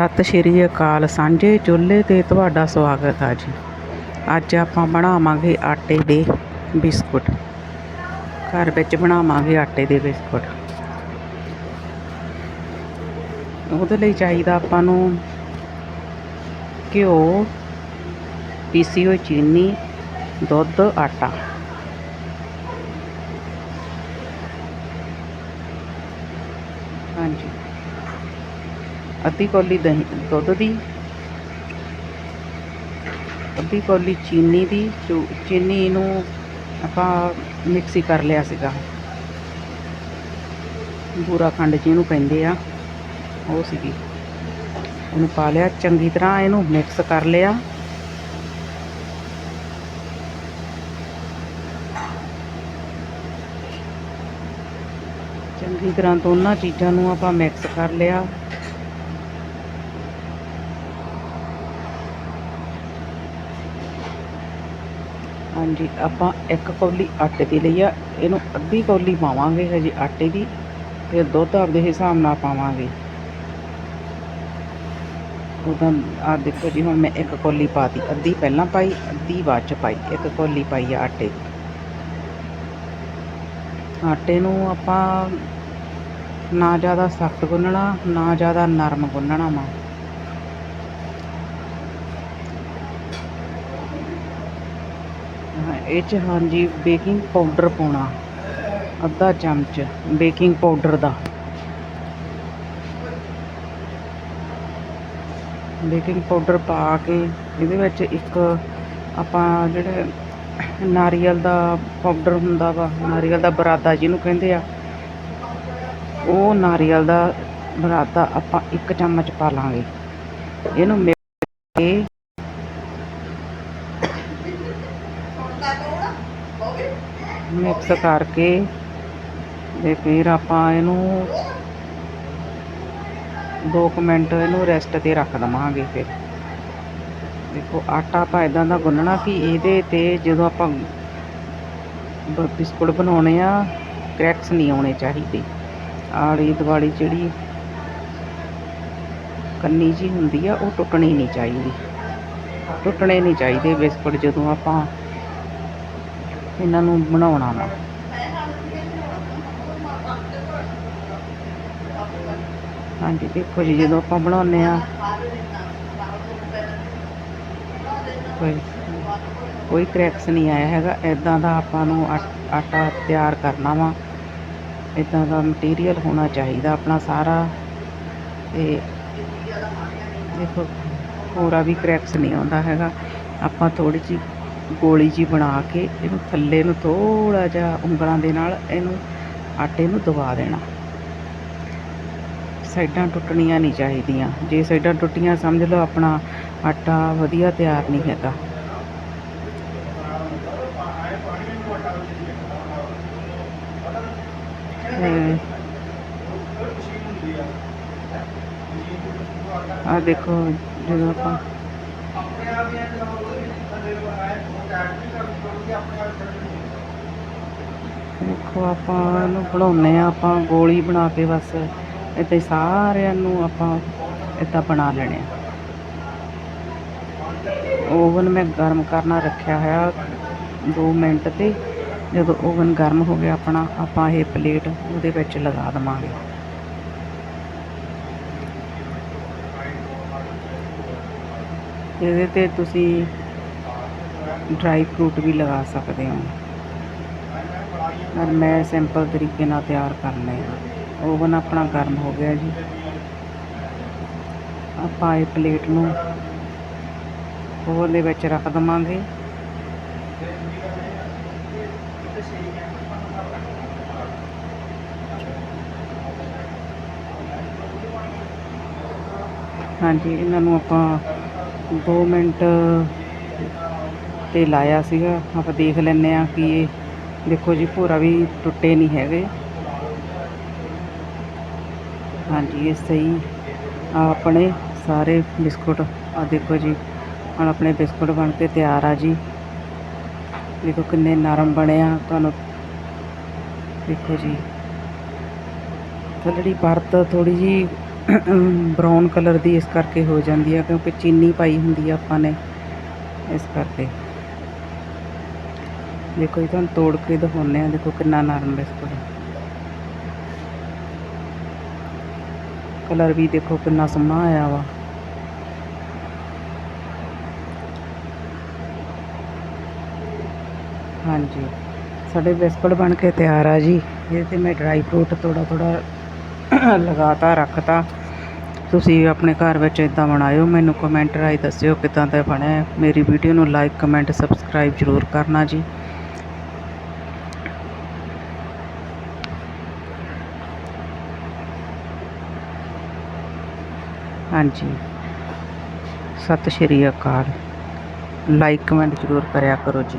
ਸਤਿ ਸ਼੍ਰੀ ਅਕਾਲ ਸਾਂਝੇ ਚੁੱਲ੍ਹੇ 'ਤੇ ਤੁਹਾਡਾ ਸਵਾਗਤ ਹੈ ਜੀ। ਅੱਜ ਆਪਾਂ ਬਣਾਵਾਂਗੇ ਆਟੇ ਦੇ ਬਿਸਕੁਟ। ਘਰ ਵਿੱਚ ਬਣਾਵਾਂਗੇ ਆਟੇ ਦੇ ਬਿਸਕੁਟ। ਉਹਦੇ ਲਈ ਚਾਹੀਦਾ ਆਪਾਂ ਨੂੰ ਘਿਓ, ਪੀਸੀ ਹੋਈ ਚੀਨੀ, ਦੁੱਧ, ਆਟਾ। ਹਾਂਜੀ। ਅੱਧੀ ਕੌਲੀ ਦਹੀਂ, ਦੁੱਧ ਦੀ, ਅੱਧੀ ਕੌਲੀ ਚੀਨੀ ਦੀ ਚੂ- ਚੀਨੀ ਨੂੰ ਆਪਾਂ ਮਿਕਸੀ ਕਰ ਲਿਆ ਸੀਗਾ। ਬੂਰਾ ਖੰਡ ਜਿਹਨੂੰ ਕਹਿੰਦੇ ਆ, ਉਹ ਸੀਗੀ। ਇਹਨੂੰ ਪਾ ਲਿਆ, ਚੰਗੀ ਤਰ੍ਹਾਂ ਇਹਨੂੰ ਮਿਕਸ ਕਰ ਲਿਆ। ਚੰਗੀ ਤਰ੍ਹਾਂ ਦੋਨਾਂ ਚੀਜ਼ਾਂ ਨੂੰ ਆਪਾਂ ਮਿਕਸ ਕਰ ਲਿਆ। ਹਾਂਜੀ, ਆਪਾਂ ਇੱਕ ਕੌਲੀ ਆਟੇ ਦੀ ਲਈ ਆ। ਇਹਨੂੰ ਅੱਧੀ ਕੌਲੀ ਪਾਵਾਂਗੇ, ਹਜੇ ਆਟੇ ਦੀ, ਫਿਰ ਦੁੱਧ ਆਪਦੇ ਹਿਸਾਬ ਨਾਲ ਪਾਵਾਂਗੇ। ਉਹਦਾ ਆ ਦੇਖੋ ਜੀ, ਹੁਣ ਮੈਂ ਇੱਕ ਕੌਲੀ ਪਾਤੀ। ਅੱਧੀ ਪਹਿਲਾਂ ਪਾਈ, ਅੱਧੀ ਬਾਅਦ ਚ ਪਾਈ। ਇੱਕ ਕੌਲੀ ਪਾਈ ਆ ਆਟੇ ਦੀ। ਆਟੇ ਨੂੰ ਆਪਾਂ ਨਾ ਜ਼ਿਆਦਾ ਸਖਤ ਗੁੰਨਣਾ, ਨਾ ਜ਼ਿਆਦਾ ਨਰਮ ਗੁੰਨਣਾ ਵਾ ਹਾਂ, ਇਹ ਚ ਹਾਂਜੀ ਬੇਕਿੰਗ ਪਾਊਡਰ ਪਾਉਣਾ। ਅੱਧਾ ਚਮਚ ਬੇਕਿੰਗ ਪਾਊਡਰ ਦਾ। ਬੇਕਿੰਗ ਪਾਊਡਰ ਪਾ ਕੇ ਇਹਦੇ ਵਿੱਚ ਇੱਕ ਆਪਾਂ ਜਿਹੜੇ ਨਾਰੀਅਲ ਦਾ ਪਾਊਡਰ ਹੁੰਦਾ ਵਾ, ਨਾਰੀਅਲ ਦਾ ਬਰਾਦਾ ਜਿਹਨੂੰ ਕਹਿੰਦੇ ਆ, ਉਹ ਨਾਰੀਅਲ ਦਾ ਬਰਾਦਾ ਆਪਾਂ ਇੱਕ ਚਮਚ ਪਾ ਲਾਂਗੇ। ਇਹਨੂੰ ਮਿਕਸ ਕੇ ਮਿਕਸ ਕਰਕੇ ਤੇ ਫਿਰ ਆਪਾਂ ਇਹਨੂੰ 2 ਮਿੰਟ ਇਹਨੂੰ ਰੈਸਟ ਤੇ ਰੱਖ ਦਵਾਂਗੇ ਫਿਰ। ਦੇਖੋ, ਆਟਾ ਆਪਾਂ ਇਦਾਂ ਦਾ ਗੁੰਨਣਾ ਕਿ ਇਹਦੇ ਤੇ ਜਦੋਂ ਆਪਾਂ ਬ- ਬਿਸਕੁਟ ਬਣਾਉਣੇ ਆ ਕ੍ਰੈਕਸ ਨਹੀਂ ਆਉਣੇ ਚਾਹੀਦੇ। ਆਲੀ ਦੁਆਲੀ ਜਿਹੜੀ ਕੰਨੀ ਜੀ ਹੁੰਦੀ ਆ, ਉਹ ਟੁੱਟਣੀ ਨਹੀਂ ਚਾਹੀਦੀ। ਟੁੱਟਣੇ ਨਹੀਂ ਚਾਹੀਦੇ ਬਿਸਕੁਟ ਜਦੋਂ ਆਪਾਂ ਇਹਨਾਂ ਨੂੰ ਬਣਾਉਣਾ ਵਾ। ਹਾਂਜੀ, ਦੇਖੋ ਜੀ, ਜਦੋਂ ਆਪਾਂ ਬਣਾਉਂਦੇ ਆ ਕੋਈ ਕੋਈ ਕ੍ਰੈਕਸ ਨਹੀਂ ਆਇਆ ਹੈਗਾ। ਇਦਾਂ ਦਾ ਆਪਾਂ ਨੂੰ ਆਟ- ਆਟਾ ਤਿਆਰ ਕਰਨਾ ਵਾ। ਇਦਾਂ ਦਾ ਮਟੀਰੀਅਲ ਹੋਣਾ ਚਾਹੀਦਾ ਆਪਣਾ ਸਾਰਾ। ਤੇ ਦੇਖੋ ਪੂਰਾ ਵੀ ਕ੍ਰੈਕਸ ਨਹੀਂ ਆਉਂਦਾ ਹੈਗਾ। ਆਪਾਂ ਥੋੜੀ ਜਿਹੀ ਗੋਲੀ ਜੀ ਬਣਾ ਕੇ ਇਹਨੂੰ ਥੱਲੇ ਨੂੰ ਥੋੜਾ ਜਿਹਾ ਉਂਗਲਾਂ ਦੇ ਨਾਲ ਇਹਨੂੰ ਆਟੇ ਨੂੰ ਦਬਾ ਦੇਣਾ। ਸਾਈਡਾਂ ਟੁੱਟਣੀਆਂ ਨਹੀਂ ਚਾਹੀਦੀਆਂ। ਜੇ ਸਾਈਡਾਂ ਟੁੱਟੀਆਂ, ਸਮਝ ਲਓ ਆਪਣਾ ਆਟਾ ਵਧੀਆ ਤਿਆਰ ਨਹੀਂ ਹੈਗਾ। ਆ ਦੇਖੋ ਜਦੋਂ ਆਪਾਂ ਦੇਖੋ ਆਪਾਂ ਇਹਨੂੰ ਬਣਾਉਨੇ ਆ ਆਪਾਂ ਗੋਲੀ ਬਣਾ ਕੇ ਬਸ ਇੱਥੇ ਸਾਰਿਆਂ ਨੂੰ ਆਪਾਂ ਇੱਦਾਂ ਬਣਾ ਲੈਣੇ ਆ। ਓਵਨ ਮੈਂ ਗਰਮ ਕਰਨਾ ਰੱਖਿਆ ਹੋਇਆ 2 ਮਿੰਟ ਤੇ। ਜਦੋਂ ਓਵਨ ਗਰਮ ਹੋ ਗਿਆ ਆਪਣਾ, ਆਪਾਂ ਇਹ ਪਲੇਟ ਉਹਦੇ ਵਿੱਚ ਲਗਾ ਦਵਾਂਗੇ। ਇਹਦੇ ਤੇ ਤੁਸੀਂ ਡਰਾਈ ਫਰੂਟ ਵੀ ਲਗਾ ਸਕਦੇ ਹੋ। ਪਰ ਮੈਂ ਸਿੰਪਲ ਤਰੀਕੇ ਨਾਲ ਤਿਆਰ ਕਰਨੇ ਆ ਓਵਨ ਆਪਣਾ ਗਰਮ ਹੋ ਗਿਆ ਜੀ। ਆਪਾਂ ਇਹ ਪਲੇਟ ਨੂੰ ਓਵਨ ਦੇ ਵਿੱਚ ਰੱਖ ਦਵਾਂਗੇ। ਹਾਂਜੀ, ਇਹਨਾਂ ਨੂੰ ਆਪਾਂ 2 ਮਿੰਟ ਤੇ ਲਾਇਆ ਸੀਗਾ। ਆਪਾਂ ਦੇਖ ਲੈਂਦੇ ਆ ਕਿ ਇਹ ਦੇਖੋ ਜੀ, ਭੂਰਾ ਵੀ ਟੁੱਟੇ ਨਹੀਂ ਹੈਗੇ। ਹਾਂਜੀ, ਇਹ ਸਹੀ। ਆਪਣੇ ਸਾਰੇ ਬਿਸਕੁਟ ਆ ਦੇਖੋ ਜੀ, ਹੁਣ ਆਪਣੇ ਬਿਸਕੁਟ ਬਣ ਕੇ ਤਿਆਰ ਆ ਜੀ। ਦੇਖੋ ਕਿੰਨੇ ਨਰਮ ਬਣੇ ਆ, ਤੁਹਾਨੂੰ ਦੇਖੋ ਜੀ। ਥੱਲੜੀ ਪਰਤ ਥੋੜੀ ਜੀ ਬਰਾਊਨ ਕਲਰ ਦੀ ਇਸ ਕਰਕੇ ਹੋ ਜਾਂਦੀ ਆ, ਕਿਉਂਕਿ ਚੀਨੀ ਪਾਈ ਹੁੰਦੀ ਆ ਆਪਾਂ ਨੇ ਇਸ ਕਰਕੇ। ਦੇਖੋ ਇਹ ਤੁਹਾਨੂੰ ਤੋੜ ਕੇ ਦਿਖਾਉਂਦੇ ਆ ਦੇਖੋ ਕਿੰਨਾ ਨਰਮ ਬਿਸਕੁਟ ਕਲਰ ਵੀ ਦੇਖੋ ਕਿੰਨਾ ਸੋਹਣਾ ਆਇਆ ਵਾ। ਹਾਂਜੀ, ਸਾਡੇ ਬਿਸਕੁਟ ਬਣ ਕੇ ਤਿਆਰ ਆ ਜੀ। ਇਹਦੇ ਤੇ ਮੈਂ ਡਰਾਈ ਫਰੂਟ ਥੋੜਾ ਥੋੜਾ ਲਗਾਤਾ, ਰੱਖਤਾ। ਤੁਸੀਂ ਆਪਣੇ ਘਰ ਵਿੱਚ ਇਦਾਂ ਬਣਾਇਓ, ਮੈਨੂੰ ਕਮੈਂਟ ਰਾਹੀਂ ਦੱਸਿਓ ਕਿਦਾਂ ਦਾ ਬਣਿਆ। ਮੇਰੀ ਵੀਡੀਓ ਨੂੰ ਲਾਈਕ ਕਮੈਂਟ ਸਬਸਕ੍ਰਾਈਬ ਜ਼ਰੂਰ ਕਰਨਾ ਜੀ। ਹਾਂਜੀ। ਸਤਿ ਸ਼੍ਰੀ ਅਕਾਲ। ਲਾਈਕ ਕਮੈਂਟ ਜ਼ਰੂਰ ਕਰਿਆ ਕਰੋ ਜੀ।